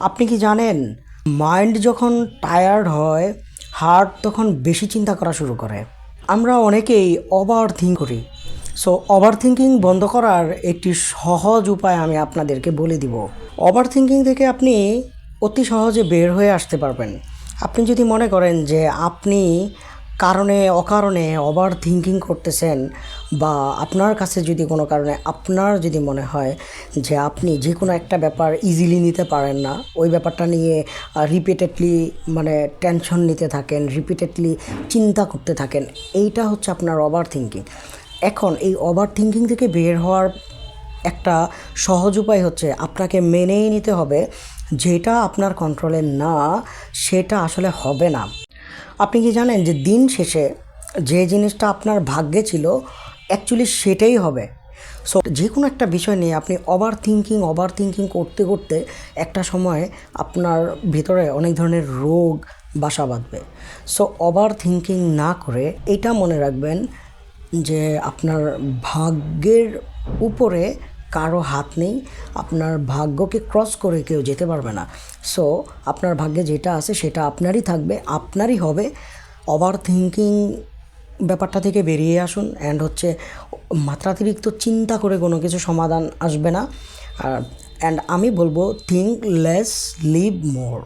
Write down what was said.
আপনি কি জানেন? মাইন্ড যখন টায়ার্ড হয় হার্ট তখন বেশি চিন্তা করা শুরু করে। আমরা অনেকেই ওভার থিঙ্ক করি। সো ওভার থিঙ্কিং বন্ধ করার একটি সহজ উপায় আমি আপনাদেরকে বলে দিব। ওভার থিঙ্কিং থেকে আপনি অতি সহজে বের হয়ে আসতে পারবেন। আপনি যদি মনে করেন যে আপনি কারণে, অকারণে ওভার থিঙ্কিং করতেছেন বা আপনার কাছে যদি কোনো কারণে, আপনার যদি মনে হয় যে আপনি যে কোনো একটা ব্যাপার ইজিলি নিতে পারেন না, ওই ব্যাপারটা নিয়ে রিপিটেডলি মানে টেনশন নিতে থাকেন রিপিটেডলি চিন্তা করতে থাকেন, এইটা হচ্ছে আপনার ওভার থিঙ্কিং এখন এই ওভার থিঙ্কিং থেকে বের হওয়ার একটা সহজ উপায় হচ্ছে আপনাকে মেনেই নিতে হবে, যেটা আপনার কন্ট্রোলে না, সেটা আসলে হবে না। আপনি কি জানেন যে দিন শেষে যে জিনিসটা আপনার ভাগ্যে ছিল অ্যাকচুয়ালি সেটাই হবে। সো যে কোনো একটা বিষয় নিয়ে আপনি ওভার থিঙ্কিং ওভার থিঙ্কিং করতে করতে একটা সময় আপনার ভিতরে অনেক ধরনের রোগ, বাসা বাঁধবে। সো ওভার থিঙ্কিং না করে এটা মনে রাখবেন যে আপনার ভাগ্যের উপরে কারও হাত নেই, আপনার ভাগ্যকে ক্রস করে কেউ যেতে পারবে না। সো আপনার ভাগ্যে যেটা আছে সেটা আপনারই থাকবে, আপনারই হবে। ওভার থিঙ্কিং ব্যাপারটা থেকে বেরিয়ে আসুন অ্যান্ড হচ্ছে মাত্রাতিরিক্ত চিন্তা করে কোনো কিছু সমাধান আসবে না। আর অ্যান্ড আমি বলব থিঙ্ক লেস লিভ মোর